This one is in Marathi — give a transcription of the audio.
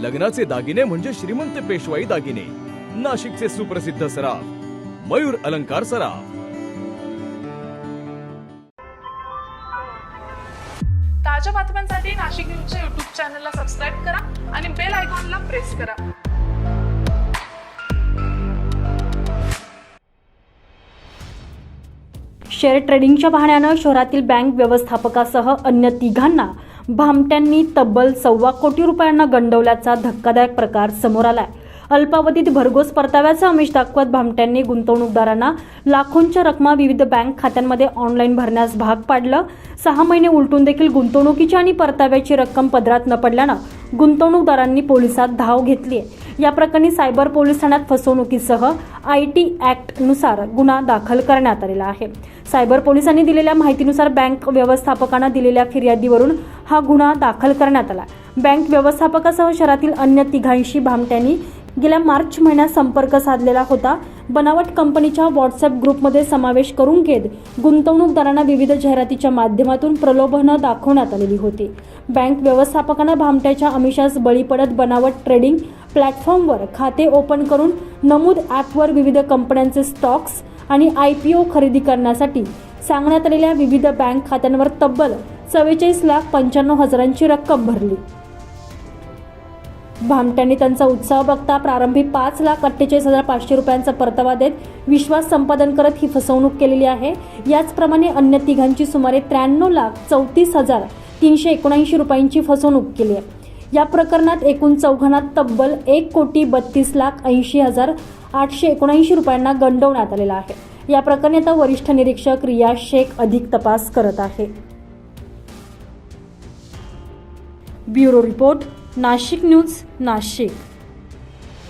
लग्नाचे दागिने म्हणजे श्रीमंत पेशवाई दागिने. नाशिकचे सुप्रसिद्ध सराफ मयूर अलंकार सराफ. ताज्या बातम्यांसाठी नाशिक न्यूजच्या युट्यूब चॅनलला सबस्क्राईब करा आणि बेल आयकॉनला प्रेस करा. शेअर ट्रेडिंगच्या बहाण्यानं शहरातील बँक व्यवस्थापकासह अन्य तिघांना भामट्यांनी तब्बल सव्वा कोटी रुपयांना गंडवल्याचा धक्कादायक प्रकार समोर आलाय. अल्पावधीत भरघोस परताव्याचं आमिष दाखवत भामट्यांनी गुंतवणूकदारांना लाखोंच्या रकमा विविध बँक खात्यांमध्ये ऑनलाईन भरण्यास भाग पाडलं. सहा महिने उलटून देखील गुंतवणुकीची आणि परताव्याची रक्कम पदरात न पडल्यानं गुंतवणूकदारांनी पोलिसात धाव घेतली आहे या प्रकरणी सायबर पोलीस ठाण्यात फसवणुकीसह आय टी ॲक्टनुसार गुन्हा दाखल करण्यात आलेला आहे. सायबर पोलिसांनी दिलेल्या माहितीनुसार बँक व्यवस्थापकांना दिलेल्या फिर्यादीवरून हा गुन्हा दाखल करण्यात आला. बँक व्यवस्थापकासह शहरातील अन्य तिघांशी भामट्यांनी गेल्या मार्च महिन्यात संपर्क साधलेला होता. बनावट कंपनीच्या व्हॉट्सअप ग्रुपमध्ये समावेश करून घेत गुंतवणूकदारांना विविध जाहिरातीच्या माध्यमातून प्रलोभनं दाखवण्यात आलेली होती. बँक व्यवस्थापकांना भामट्याच्या आमिषास बळी पडत बनावट ट्रेडिंग प्लॅटफॉर्मवर खाते ओपन करून नमूद ॲपवर विविध कंपन्यांचे स्टॉक्स आणि आय पी ओ खरेदी करण्यासाठी सांगण्यात आलेल्या विविध बँक खात्यांवर तब्बल चव्वेचाळीस लाख पंच्याण्णव हजारांची रक्कम भरली. भामट्यांनी त्यांचा उत्साह बघता प्रारंभी पाच लाख अठ्ठेचाळीस हजार पाचशे रुपयांचा परतावा देत विश्वास संपादन करत ही फसवणूक केलेली आहे. याचप्रमाणे अन्य तिघांची सुमारे त्र्याण्णव लाख चौतीस हजार तीनशे एकोणऐंशी रुपयांची फसवणूक केली आहे. या प्रकरणात एकूण चौघांना तब्बल एक कोटी बत्तीस लाख ऐंशी हजार आठशे एकोणऐंशी रुपयांना गंडवण्यात आलेला आहे. या प्रकरणी आता वरिष्ठ निरीक्षक रिया शेख अधिक तपास करत आहे. Bureau report Nashik news Nashik.